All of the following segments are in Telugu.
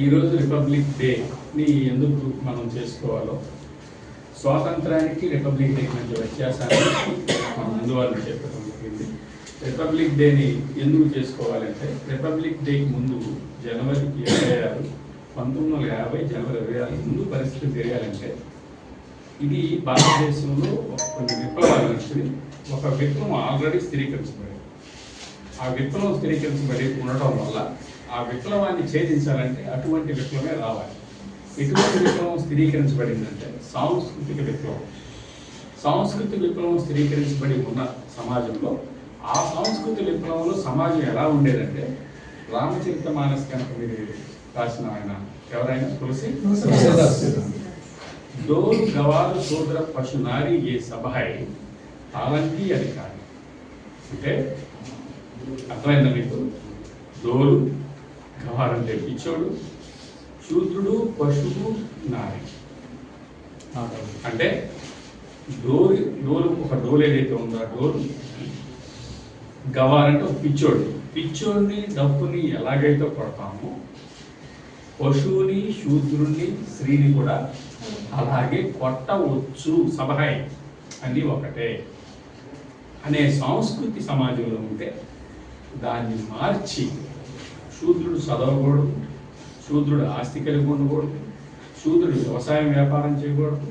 ఈరోజు రిపబ్లిక్ డేని ఎందుకు మనం చేసుకోవాలో? స్వాతంత్రానికి రిపబ్లిక్ డేకి మధ్య వ్యత్యాసాన్ని మన ముందు వాళ్ళు చెప్పడం జరిగింది. రిపబ్లిక్ డేని ఎందుకు చేసుకోవాలంటే రిపబ్లిక్ డేకి ముందు జనవరి ఇరవై ఆరు పంతొమ్మిది వందల యాభై జనవరి ఇరవై ఆరు ముందు పరిస్థితి తెలియాలంటే ఇది భారతదేశంలో కొన్ని విప్లవాలు వచ్చింది. ఒక విప్లవం ఆల్రెడీ స్థిరీకరించబడింది. ఆ విప్లవం స్థిరీకరించబడి ఉండటం వల్ల ఆ విప్లవాన్ని ఛేదించాలంటే అటువంటి విప్లవమే రావాలి. ఎటువంటి విప్లవం స్థిరీకరించబడిందంటే సాంస్కృతిక విప్లవం. సాంస్కృతిక విప్లవం స్థిరీకరించబడి ఉన్న సమాజంలో ఆ సాంస్కృతిక విప్లవంలో సమాజం ఎలా ఉండేదంటే రామచరిత మానస్ కనుక మీరు రాసిన ఆయన ఎవరైనా? తులసి? డోలు గవాలు సోదర పశు నారి ఏ సభ హై తాళంకి అధికారి. అంటే అర్థమైందా మీకు? డోలు గవాలంటే పిచ్చోడు శూద్రుడు పశువు నారి. అంటే డోలు డోలు ఒక డోలు ఏదైతే ఉందో ఆ డోలు గవారంటే ఒక పిచ్చోడు పిచ్చోడిని డప్పుని ఎలాగైతే కొడతామో పశువుని శూద్రుణ్ణి స్త్రీని కూడా అలాగే కొట్టవచ్చు. సభాయ్ అని ఒకటే. అనే సంస్కృతి సమాజంలో ఉంటే దాన్ని మార్చి శూద్రుడు చదవకూడదు శూద్రుడు ఆస్తి కలిగి ఉండకూడదు శూద్రుడు వ్యవసాయం వ్యాపారం చేయకూడదు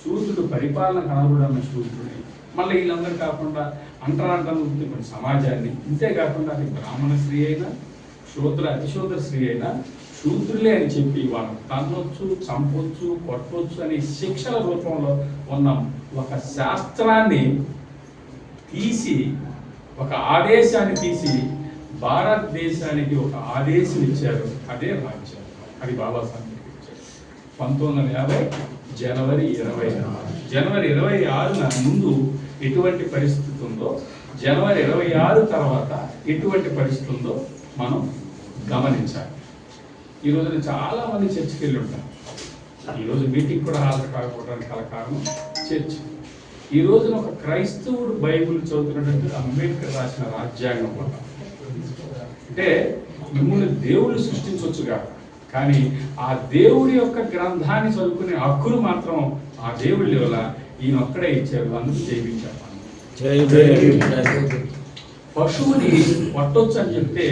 శూద్రుడు పరిపాలన కనబడన్న శూద్రుడి. మళ్ళీ వీళ్ళందరూ కాకుండా అంటరాంటం ఉంది మన సమాజాన్ని. ఇంతేకాకుండా అది బ్రాహ్మణ స్త్రీ అయినా శూద్ర అతిశూద్ర స్త్రీ అయినా శూద్రులే అని చెప్పి వాళ్ళు తన్నొచ్చు చంపొచ్చు కొట్టవచ్చు అనే శిక్షల రూపంలో ఉన్న ఒక శాస్త్రాన్ని తీసి ఒక ఆదేశాన్ని తీసి భారతదేశానికి ఒక ఆదేశం ఇచ్చారు. అదే రాజ్యాంగం అది బాబాసాహెబ్ ఇచ్చారు. పంతొమ్మిది వందల యాభై జనవరి ఇరవై ఆరు. జనవరి ఇరవై ఆరున ముందు ఎటువంటి పరిస్థితి ఉందో జనవరి ఇరవై ఆరు తర్వాత ఎటువంటి పరిస్థితి ఉందో మనం గమనించాలి. ఈ రోజున చాలా మంది చర్చికి వెళ్ళి ఉంటారు ఈ రోజు మీటింగ్ కూడా హాజరు కాకపోవడానికి గల కారణం చర్చ్. ఈ రోజున ఒక క్రైస్తవుడు బైబిల్ చదువుతున్నట్టు అంబేద్కర్ రాసిన రాజ్యాంగం కూడా. అంటే మిమ్మల్ని దేవుడు సృష్టించవచ్చు కాదు కానీ ఆ దేవుడి యొక్క గ్రంథాన్ని చదువుకునే హక్కును మాత్రం ఆ దేవుడి వల్ల ఈయన ఒక్కడే ఇచ్చారు అందుకు జైవించారు పశువుని కొట్టొచ్చు అని చెప్తే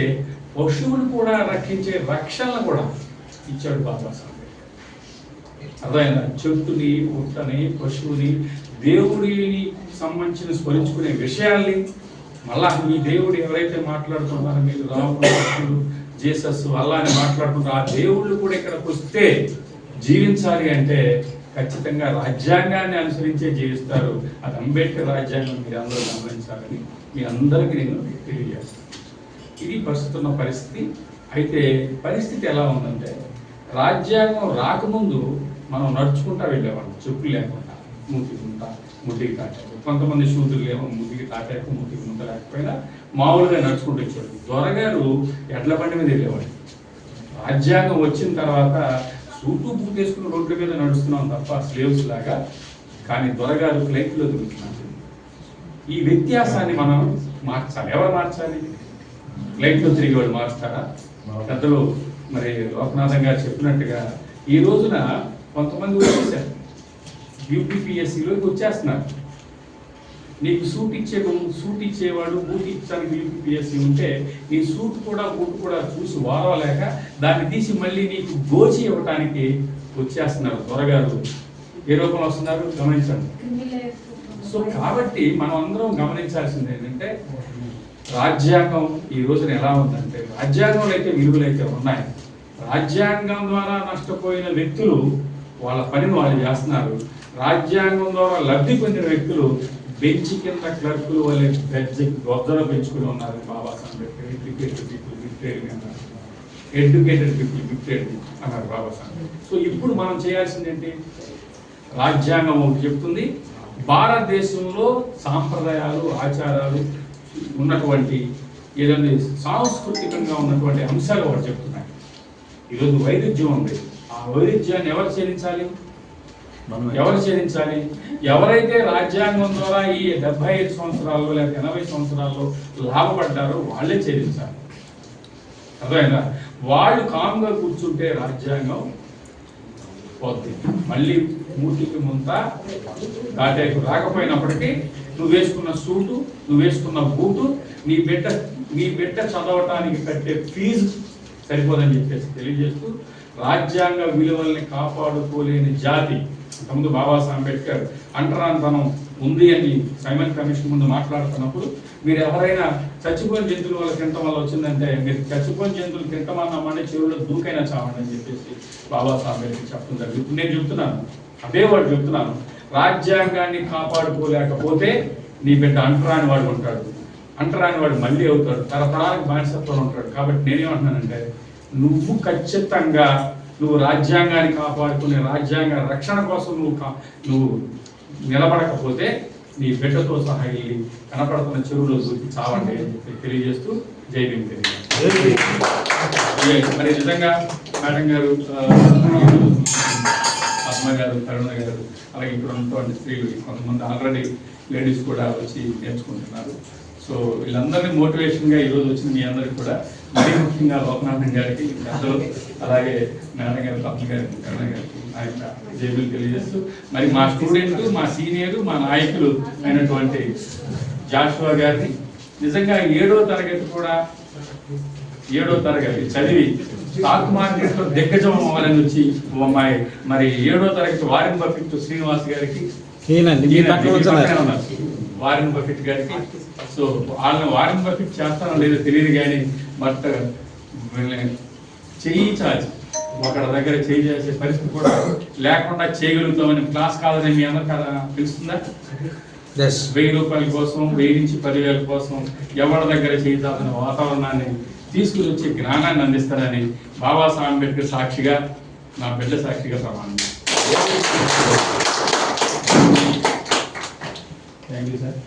పశువుని కూడా రక్షించే రక్షణను కూడా ఇచ్చాడు బాబా సాహెబ్. అర్థమైందా? చెట్టుని పుట్టని పశువుని దేవుడిని సంబంధించిన స్మరించుకునే విషయాల్ని మళ్ళా మీ దేవుడు ఎవరైతే మాట్లాడుతున్నారో మీరు రాముడు జీసస్ అల్లా అని మాట్లాడుకుంటారు ఆ దేవుళ్ళు కూడా ఇక్కడికి వస్తే జీవించాలి అంటే ఖచ్చితంగా రాజ్యాంగాన్ని అనుసరించే జీవిస్తారు. అది అంబేద్కర్ రాజ్యాంగం మీరు అందరూ గమనించాలని మీ అందరికీ నేను తెలియజేస్తాను. ఇది ప్రస్తుతం పరిస్థితి. అయితే పరిస్థితి ఎలా ఉందంటే రాజ్యాంగం రాకముందు మనం నడుచుకుంటా వెళ్ళేవాళ్ళం చెప్పులు లేకుండా. మూతికి ముంత ముతికి తాటాకు. కొంతమంది శూద్రులు ఏమో ముద్దికి తాటాకు ముతికి ముంత లేకపోయినా మామూలుగా నడుచుకుంటూ వచ్చాడు దొరగారు ఎడ్ల బండి మీద వెళ్ళేవాడు రాజ్యాంగం వచ్చిన తర్వాత సూటు బూట్ వేసుకుని రోడ్ల మీద నడుస్తున్నాం తప్ప స్లేవ్స్ లాగా కానీ దొరగారు ఫ్లైట్లో తిరుగుతున్నారు ఈ వ్యత్యాసాన్ని మనం మార్చాలి. ఎవరు మార్చాలి? ఫ్లైట్లో తిరిగి వాళ్ళు మార్చుతారా పెద్దలు మరి లోకనాథం గారు చెప్పినట్టుగా ఈ రోజున కొంతమంది వచ్చేసారు. యూపీపీఎస్సీలోకి వచ్చేస్తున్నారు నీకు సూట్ ఇచ్చే సూట్ ఇచ్చేవాడు బూట్ ఇచ్చడానికి యూపీపీఎస్సీ ఉంటే నీ సూట్ కూడా బూట్ కూడా చూసి వారవలేక దాన్ని తీసి మళ్ళీ నీకు గోచి ఇవ్వటానికి వచ్చేస్తున్నారు త్వరగారు. ఏ రూపంలో వస్తున్నారు? గమనించండి. సో కాబట్టి మనం అందరం గమనించాల్సింది ఏంటంటే రాజ్యాంగం ఈ రోజున ఎలా ఉందంటే రాజ్యాంగంలో అయితే విలువలు అయితే ఉన్నాయి. రాజ్యాంగం ద్వారా నష్టపోయిన వ్యక్తులు వాళ్ళ పనిని వాళ్ళు చేస్తున్నారు. రాజ్యాంగం ద్వారా లబ్ధి పొందిన వ్యక్తులు బెంచ్ కింద క్లర్కులు వాళ్ళే బెంచ్ గొద్దలో పెంచుకుని ఉన్నారు. Babasaheb Ambedkar educated people gifted అన్నారు ఎడ్యుకేటెడ్ పీపుల్ గిఫ్టెడ్ అన్నారు బాబాసాహెబ్. సో ఇప్పుడు మనం చేయాల్సింది ఏంటి? రాజ్యాంగం ఒకటి చెప్తుంది. భారతదేశంలో సాంప్రదాయాలు ఆచారాలు ఉన్నటువంటి ఏదైనా సాంస్కృతికంగా ఉన్నటువంటి అంశాలు ఒకటి చెప్తున్నాయి. ఈరోజు వైరుధ్యం ఉంది. ఆ వైరుధ్యాన్ని ఎవరు చెల్లించాలి ఎవరు ఛేదించాలి? ఎవరైతే రాజ్యాంగం ద్వారా ఈ డెబ్బై ఐదు సంవత్సరాల్లో లేక ఎనభై సంవత్సరాల్లో లాభపడ్డారో వాళ్ళే ఛేదించాలి. అర్థమైందా? వాళ్ళు కామ్గా కూర్చుంటే రాజ్యాంగం పోతుంది మళ్ళీ మూర్తికి ముంత దాటేకు రాకపోయినప్పటికీ నువ్వు వేసుకున్న సూటు నువ్వు వేసుకున్న బూటు నీ బిడ్డ నీ బిడ్డ చదవటానికి కట్టే ఫీజు సరిపోదని చెప్పేసి తెలియజేస్తూ రాజ్యాంగ విలువల్ని కాపాడుకోలేని జాతి అంతకుముందు బాబాసాహెబ్ అంబేద్కర్ అంటరాంతనం ఉంది అని సైమన్ కమిషన్ ముందు మాట్లాడుతున్నప్పుడు మీరు ఎవరైనా చచ్చిపోయిన జంతువుల వల్ల తింటం వల్ల వచ్చిందంటే మీరు చచ్చిపోయిన జంతువులు తింటమన్నామని చెరువులో దూకైనా చావండి అని చెప్పేసి బాబాసాహెబ్ అంబేద్కర్ చెప్పడం జరిగింది. ఇప్పుడు నేను చెప్తున్నాను. అదే వాడు చెప్తున్నాను. రాజ్యాంగాన్ని కాపాడుకోలేకపోతే నీ బిడ్డ అంటరాని వాడు ఉంటాడు. అంటరాని వాడు మళ్ళీ అవుతాడు. తరతరానికి బానిసత్వం ఉంటాడు. కాబట్టి నేనేమంటున్నానంటే నువ్వు ఖచ్చితంగా నువ్వు రాజ్యాంగాన్ని కాపాడుకునే రాజ్యాంగ రక్షణ కోసం నువ్వు కా- నువ్వు నిలబడకపోతే నీ బిడ్డతో సహా వెళ్ళి కనపడుతున్న చెరువులో దూకి చావండి అని చెప్పి తెలియజేస్తూ జై భీమ్ మరి నిజంగా మేడం గారు పద్మ గారు కరుణ గారు అలాగే ఇక్కడ ఉన్నటువంటి స్త్రీలు కొంతమంది ఆల్రెడీ లేడీస్ కూడా వచ్చి నేర్చుకుంటున్నారు. సో వీళ్ళందరినీ మోటివేషన్గా ఈరోజు వచ్చిన మీ అందరికి కూడా మరీ ముఖ్యంగా లోకనాథన్ గారికి పెద్దలు అలాగే మేడం గారి కరుణ గారికి నా యొక్క జైబులు తెలియజేస్తూ మరి మా స్టూడెంట్ మా సీనియర్ మా నాయకులు అయినటువంటి జాషువా గారిని నిజంగా ఏడో తరగతి కూడా ఏడో తరగతి చదివి స్టాక్ మార్కెట్లో దిగ్గజం అవ్వాలని వచ్చి అమ్మాయి. మరి ఏడో తరగతి వారిన్ బఫెట్ శ్రీనివాస్ గారికి. వారెన్ బఫెట్ గారికి. సో వాళ్ళని వారెన్ బఫెట్ చేస్తానో లేదో తెలియదు కానీ బట్ చాచి ఒకరి దగ్గర చేయి చేసే పరిస్థితి కూడా లేకుండా చేయగలుగుతామని క్లాస్ కాదని మీ అందరికి తెలుస్తుందా? వెయ్యి రూపాయల కోసం వెయ్యి నుంచి పదివేల కోసం ఎవరి దగ్గర చేద్దామనే వాతావరణాన్ని తీసుకుని వచ్చే జ్ఞానాన్ని అందిస్తారని బాబాసాహెబ్ అంబేద్కర్ సాక్షిగా నా బిడ్డ సాక్షిగా ప్రమాణం. Thank you sir